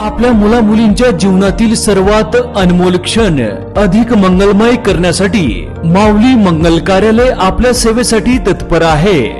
आपल्या मुला मुलींच्या जीवनातील सर्वात अनमोल क्षण अधिक मंगलमय करण्यासाठी माऊली मंगल कार्यालय आपल्या सेवेसाठी तत्पर आहे.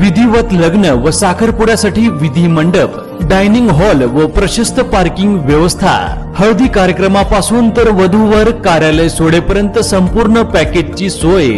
विधिवत लग्न व साखरपुड्यासाठी विधी मंडप डायनिंग हॉल व प्रशस्त पार्किंग व्यवस्था. हळदी कार्यक्रमापासून तर वधूवर कार्यालय सोडेपर्यंत संपूर्ण पॅकेजची सोय.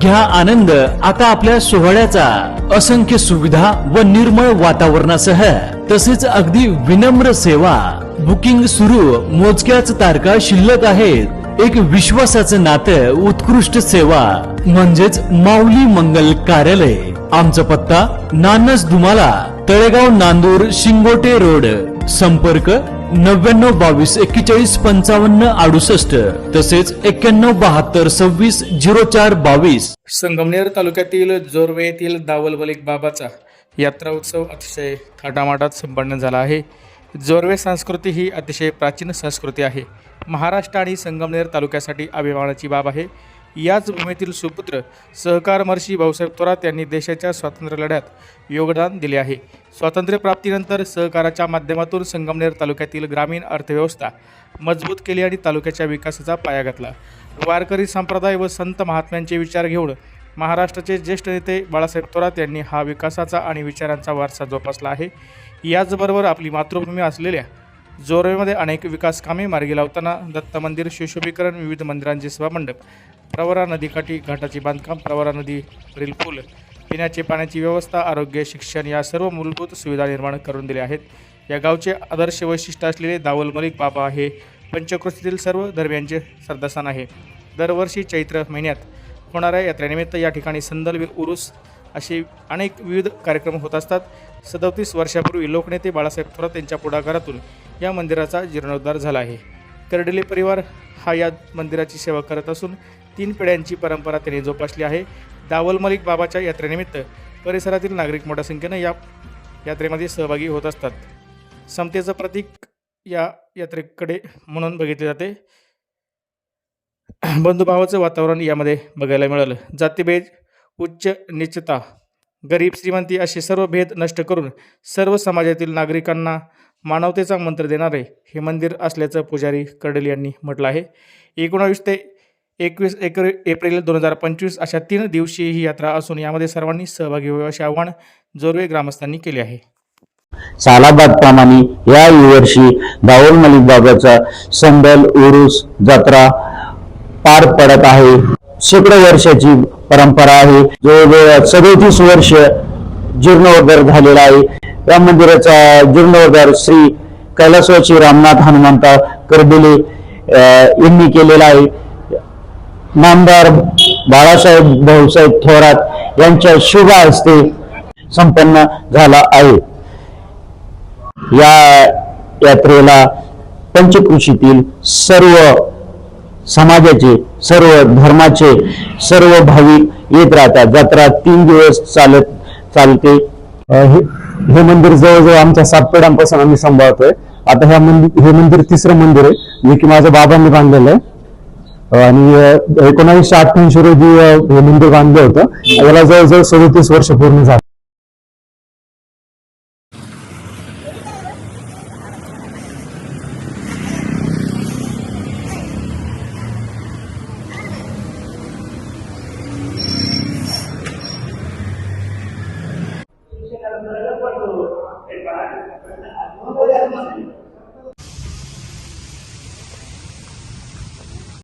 घ्या आनंद आता आपल्या सोहळ्याचा. असंख्य सुविधा व निर्मळ वातावरणासह. तसेच अगदी विनम्र सेवा. बुकिंग सुरू मोजक्याच तारखा शिल्लक आहेत. एक विश्वासाचं नातं उत्कृष्ट सेवा. म्हणजेच माऊली मंगल कार्यालय. आमचा पत्ता नानस धुमाला तळेगाव नांदूर शिंगोटे रोड. संपर्क नव्याण्णव बावीस एक्केचाळीस पंचावन्न अडुसष्ट. तसेच एक्क्याण्णव बहात्तर सव्वीस झिरो चार बावीस. संगमनेर तालुक्यातील जोरवे येथील दावल मलिक बाबाचा यात्रा उत्सव अतिशय थाटामाटात संपन्न झाला आहे. जोरवे संस्कृती ही अतिशय प्राचीन संस्कृती आहे. महाराष्ट्र आणि संगमनेर तालुक्यासाठी अभिमानाची बाब आहे. याच भूमीतील सुपुत्र सहकार महर्षी भाऊसाहेब थोरात यांनी देशाच्या स्वातंत्र्य लढ्यात योगदान दिले आहे. स्वातंत्र्यप्राप्तीनंतर सहकाराच्या माध्यमातून संगमनेर तालुक्यातील ग्रामीण अर्थव्यवस्था मजबूत केली आणि तालुक्याच्या विकासाचा पाया घातला. वारकरी संप्रदाय व संत महात्म्यांचे विचार घेऊन महाराष्ट्राचे ज्येष्ठ नेते बाळासाहेब थोरात यांनी हा विकासाचा आणि विचारांचा वारसा जोपासला आहे. याचबरोबर आपली मातृभूमी असलेल्या जोरवेमध्ये अनेक विकास कामे मार्गी लावताना दत्त मंदिर सुशोभीकरण विविध मंदिरांचे सभामंडप प्रवरा नदीकाठी घाटाचे बांधकाम प्रवरा नदीवरील पूल पिण्याचे पाण्याची व्यवस्था आरोग्य शिक्षण या सर्व मूलभूत सुविधा निर्माण करून दिल्या आहेत. या गावचे आदर्श वैशिष्ट्य असलेले दावल मलिक बाबा हे पंचकृतीतील सर्व धर्मियांचे श्रद्धास्थान आहे. दरवर्षी चैत्र महिन्यात होणाऱ्या यात्रेनिमित्त या ठिकाणी संदल उरुस असे अनेक विविध कार्यक्रम होत असतात. सदोतीस वर्षापूर्वी लोकनेते बाळासाहेब थोरात यांच्या पुढाकारातून या मंदिराचा जीर्णोद्धार झाला आहे. कर्डिले परिवार हा या मंदिराची सेवा करत असून तीन पिढ्यांची परंपरा त्यांनी जोपासली आहे. दावल मलिक बाबाच्या यात्रेनिमित्त परिसरातील नागरिक मोठ्या संख्येनं या यात्रेमध्ये सहभागी होत असतात. समतेचं प्रतीक या यात्रेकडे म्हणून बघितले जाते. बंधुभावाचं वातावरण यामध्ये बघायला मिळालं. जातीभेद उच्च निचता गरीब श्रीमंती असे सर्व भेद नष्ट करून सर्व समाजातील नागरिकांना मानवतेचा मंत्र देणारे हे मंदिर असल्याचं पुजारी कडेल यांनी म्हटलं आहे. एकोणावीस ते एकवीस एक एप्रिल दोन हजार पंचवीस अशा तीन दिवसीय ही यात्रा असून यामध्ये सर्वांनी सहभागी व्हावे असे आवाहन जोरवे ग्रामस्थांनी केले आहे. सालाबाद प्रमाणे या वर्षी दाऊल मलिक बाबाचा संदल उरुस जत्रा पार पडत आहे. शेकडो वर्षाची परंपरा आहे. जवळजवळ सदोतीस वर्ष जीर्णोद्धार झालेला आहे. या मंदिराचा जीर्णोद्धार श्री कैलासवाची रामनाथ हनुमंता करबिले यांनी केलेला आहे. नामदार बाळासाहेब भाऊसाहेब थोरात यांच्या शुभ हस्ते संपन्न झाला आहे. या यात्रेला पंचकृषीतील सर्व समाजाचे सर्व धर्माचे सर्व भाविक येत राहतात. जत्रा तीन दिवस चालत चालते. हे मंदिर जवळजवळ आमच्या सात आम्ही सांभाळतोय. आता ह्या मंदिर हे मंदिर तिसरं मंदिर आहे जे की माझ्या बाबांनी बांधलेलं आहे. आणि एकोणावीसशे अठ्ठ्याऐंशी रोजी हे मंदिर बांधलं होतं. याला जवळजवळ सदोतीस वर्ष पूर्ण झालं.